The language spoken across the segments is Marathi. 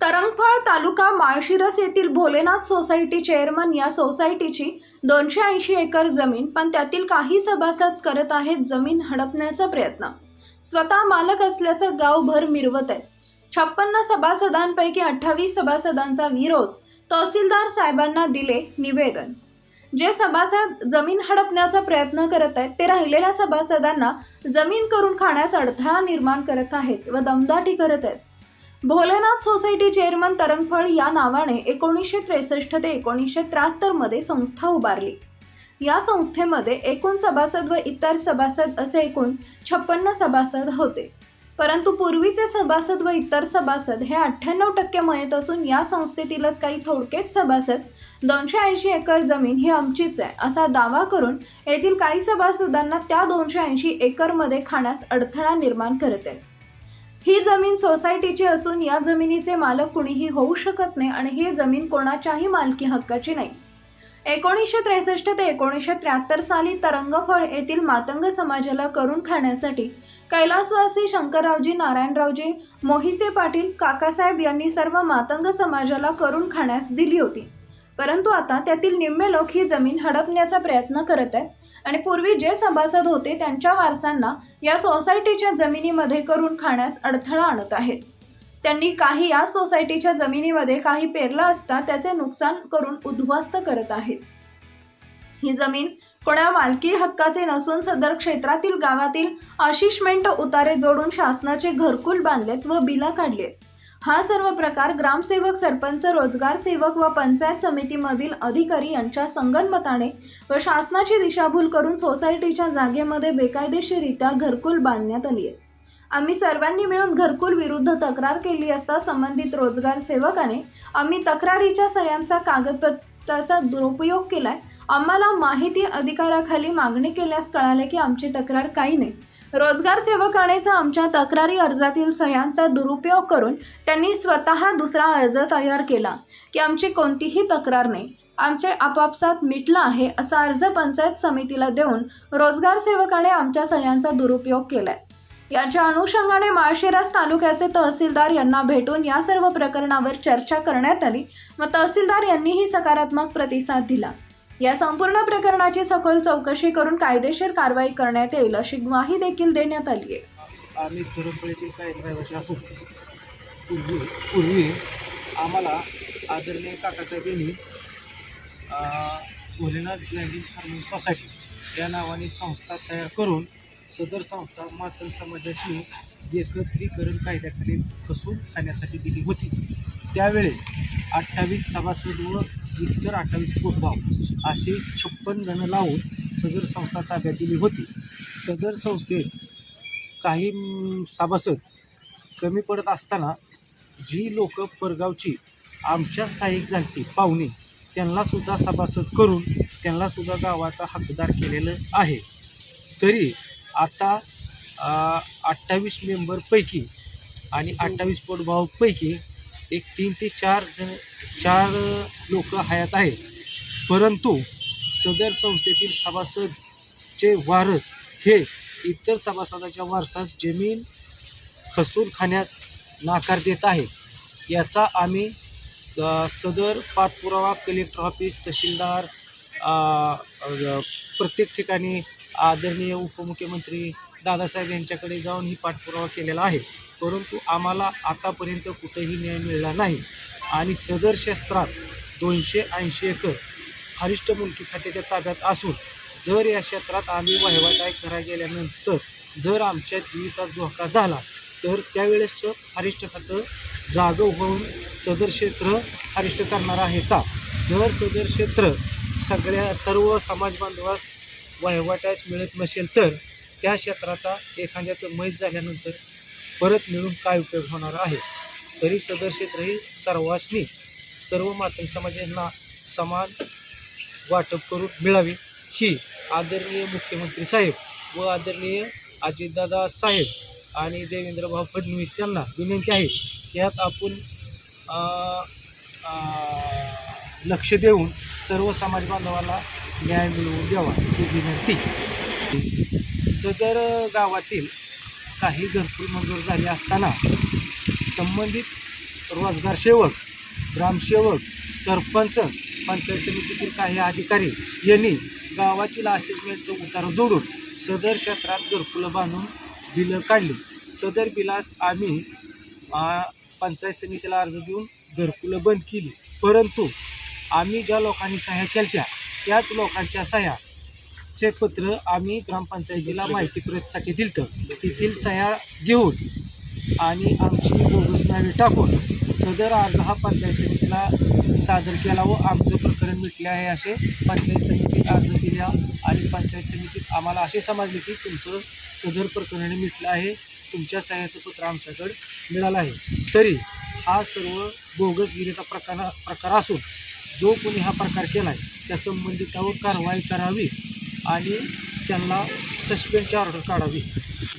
तरंगफळ तालुका माळशिरस येथील भोलेनाथ सोसायटी चेअरमन या सोसायटीची दोनशे ऐंशी एकर जमीन पण त्यातील काही सभासद करत आहेत जमीन हडपण्याचा प्रयत्न. स्वतः मालक असल्याचं गावभर मिरवत आहेत छप्पन्न सभासदांपैकी अठ्ठावीस सभासदांचा विरोध तहसीलदार साहेबांना दिले निवेदन. जे सभासद जमीन हडपण्याचा प्रयत्न करत आहेत ते राहिलेल्या सभासदांना जमीन करून खाण्यास अडथळा निर्माण करत आहेत व दमदाटी करत आहेत. भोलेनाथ सोसायटी चेअरमन तरंगफळ या नावाने एकोणीसशे त्रेसष्ट ते एकोणीसशे त्र्याहत्तरमध्ये संस्था उभारली. या संस्थेमध्ये एकूण सभासद व इतर सभासद असे एकूण छप्पन्न सभासद होते. परंतु पूर्वीचे सभासद व इतर सभासद हे अठ्ठ्याण्णव टक्के मयत असून या संस्थेतीलच काही थोडकेच सभासद दोनशे ऐंशी एकर जमीन ही आमचीच आहे असा दावा करून येथील काही सभासदांना त्या दोनशे ऐंशी एकरमध्ये खाण्यास अडथळा निर्माण करत आहेत ही जमीन सोसायटीची असून या जमिनीचे मालक कुणीही होऊ शकत नाही आणि ही जमीन कोणाच्याही मालकी हक्काची नाही. एकोणीसशे त्रेसष्ट ते एकोणीसशे त्र्याहत्तर साली तरंगफळ येथील मातंग समाजाला करून खाण्यासाठी कैलासवासी शंकररावजी नारायणरावजी मोहिते पाटील काकासाहेब यांनी सर्व मातंग समाजाला करून खाण्यास दिली होती. परंतु आता त्यातील निम्मे लोक ही जमीन हडपण्याचा प्रयत्न करत आहेत. आणि पूर्वी जे सभासद होते त्यांच्या वारसांना या सोसायटीच्या जमिनीमध्ये करून खाण्यास अडथळा आणत आहेत. त्यांनी काही या सोसायटीच्या जमिनीमध्ये काही पेरलं असता त्याचे नुकसान करून उद्ध्वस्त करत आहेत. ही जमीन कोणा मालकी हक्काचे नसून सदर क्षेत्रातील गावातील आशिषमेंट उतारे जोडून शासनाचे घरकुल बांधलेत व बिला काढलेत. हा सर्व प्रकार ग्रामसेवक सरपंच रोजगार सेवक व पंचायत समितीमधील अधिकारी यांच्या संगनमताने व शासनाची दिशाभूल करून सोसायटीच्या जागेमध्ये बेकायदेशीररित्या घरकुल बांधण्यात आली आहे. आम्ही सर्वांनी मिळून घरकुल विरुद्ध तक्रार केली असता संबंधित रोजगार सेवकाने आम्ही तक्रारीच्या सह्यांचा कागदपत्राचा दुरुपयोग केलाय. आम्हाला माहिती अधिकाराखाली मागणी केल्यास कळाले की आमची तक्रार काही नाही. रोजगार सेवकानेचा आमच्या तक्रारी अर्जातील सह्यांचा दुरुपयोग करून त्यांनी स्वतः दुसरा अर्ज तयार केला की आमची कोणतीही तक्रार नाही. आमचे आपापसात मिटलं आहे असा अर्ज पंचायत समितीला देऊन रोजगार सेवकाने आमच्या सह्यांचा दुरुपयोग केलाय. याच्या अनुषंगाने माळशिरस तालुक्याचे तहसीलदार यांना भेटून या सर्व प्रकरणावर चर्चा करण्यात आली व तहसीलदार यांनीही सकारात्मक प्रतिसाद दिला. या संपूर्ण प्रकरणाची सखोल चौकशी करून कायदेशीर कारवाई करण्यात येईल अशी ग्वाही देखील देण्यात आली आहे. आम्ही धरणपळीतील काही रहिवासी पूर्वी पूर्वी आम्हाला आदरणीय काकासाहेब यांनी भोलेनाथ लँडिंग फार्मिंग सोसायटी या नावाने संस्था तयार करून सदर संस्था मातंग समाजाशी एकत्रीकरण कायद्याखाली फसवून खाण्यासाठी दिली होती. त्यावेळेस अठ्ठावीस सभासद व इतर अठ्ठावीस पोटभाव असे छप्पन जण लावून सदर संस्था ताब्यात दिली होती. सदर संस्थेत काही सभासद कमी पडत असताना जी लोक परगावची आमच्या स्थायिक झालती पाहुणे त्यांनासुद्धा सभासद करून त्यांनासुद्धा गावाचा हकदार केलेलं आहे. तरी आता अठ्ठावीस मेंबरपैकी आणि अठ्ठावीस पोटभावपैकी एक तीन ते चार जण चार लोक हयात आहेत. परंतु सदर संस्थेतील सभासदचे वारस हे इतर सभासदाच्या वारसास जमीन खसून खाण्यास नाकार देत आहेत. याचा आम्ही स- सदर पाठपुरावा कलेक्टर ऑफिस तहसीलदार प्रत्येक ठिकाणी आदरणीय उपमुख्यमंत्री दादासाहेब यांच्याकडे जाऊन ही पाठपुरावा केलेला आहे. परंतु आम्हाला आतापर्यंत कुठेही न्याय मिळाला नाही. आणि सदर क्षेत्रात दोनशे ऐंशी एकर हरिष्ट मुलकी खात्याच्या ताब्यात असून जर या क्षेत्रात आम्ही वहिवाटाय करा गेल्यानंतर जर आमच्या जीवितात धोका झाला तर त्यावेळेस हरिष्ट खातं जागं होऊन सदर क्षेत्र फारिष्ट करणार आहे का? जर सदर क्षेत्र सगळ्या सर्व समाज बांधवास वहिवाटास मिळत नसेल तर त्या क्षेत्राचा एखाद्याचं मैत झाल्यानंतर परत मिळून काय उपयोग होणार आहे? तरी सदर क्षेत्र ही सर्वांनी सर्व मातंग समाजांना समान वाटप करून मिळावी ही आदरणीय मुख्यमंत्री साहेब व आदरणीय अजितदादा साहेब आणि देवेंद्रभाऊ फडणवीस यांना विनंती आहे की यात आपण लक्ष देऊन सर्व समाज बांधवाला न्याय मिळवून द्यावा ही विनंती. सदर गावातील काही घरकुल मंजूर झाले असताना संबंधित रोजगार सेवक ग्रामसेवक सरपंच पंचायत समितीतील काही अधिकारी यांनी गावातील असेसमेंटचं उतार जोडून सदर क्षेत्रात घरकुलं बांधून बिलं काढली. सदर बिलास आम्ही पंचायत समितीला अर्ज देऊन घरकुलं बंद केली. परंतु आम्ही ज्या लोकांनी सह्या केल्या त्याच लोकांच्या सह्या चे पत्र आम्ही ग्रामपंचायतीला माहिती प्रतसाठी दिलतं. तेथील सह्या घेऊन आणि आमची बोगस नावे टाकून सदर अर्ज हा पंचायत समितीला सादर केला व आमचं प्रकरण मिटले आहे असे पंचायत समितीत अर्ज दिल्या आणि पंचायत समितीत आम्हाला असे समजले की तुमचं सदर प्रकरण मिटलं आहे. तुमच्या सह्याचं पत्र आमच्याकडे मिळालं आहे. तरी हा सर्व बोगसगिरीचा प्रकार प्रकार असून जो कोणी हा प्रकार केला आहे त्या संबंधितावर कारवाई करावी आणि त्यांना सस्पेंडची ऑर्डर काढावी.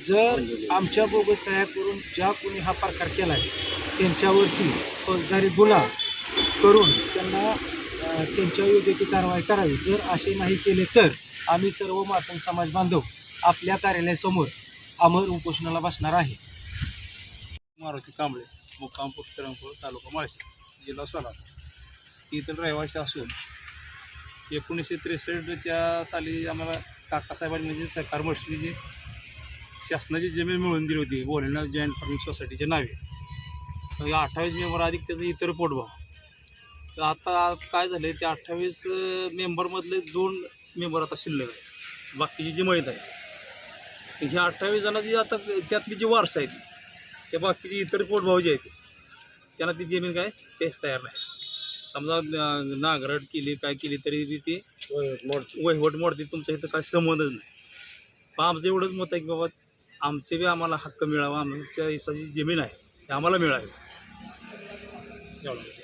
जर आमच्या बोगस सह्या करून ज्या कोणी हा प्रकार केला आहे त्यांच्यावरती फौजदारी गुन्हा करून त्यांना त्यांच्या योग्य ती कारवाई करावी. जर असे नाही केले तर आम्ही सर्व मातंग समाज बांधव आपल्या कार्यालयासमोर अमर उपोषणाला बसणार आहे. मारुती कांबळे मुक्कामपूर तालुका माळशी जिल्हा सोलापूर. येथील रहिवासी असून एकोणीसशे त्रेसष्टच्या साली आम्हाला काकासाहेबांनी म्हणजे सरकार मर्शीने जी शासनाची जमीन मिळवून दिली होती बोलणं जॉईंट फार्मिंग सोसायटीच्या नावे. या अठ्ठावीस मेंबर अधिक त्याचं इतर पोटभाव तर आता काय झालं ते अठ्ठावीस मेंबरमधले दोन मेंबर आता शिल्लक आहे बाकीची जी माहीत आहे ह्या अठ्ठावीस जणांची आता त्यातली जी वारसा आहे ती त्या बाकीची इतर पोटभाव जे आहेत त्यांना ती जमीन काय तेच तयार नाही. समजा अं, नांगरट केली काय केली तरी बी ती वहिवट मोडते तुमच्या इथं काय संबंधच नाही. पण आमचं एवढंच मत आहे की बाबा आमचे बी आम्हाला हक्क मिळावा आमच्या हिसाची जमीन आहे ती आम्हाला मिळावी. एवढं.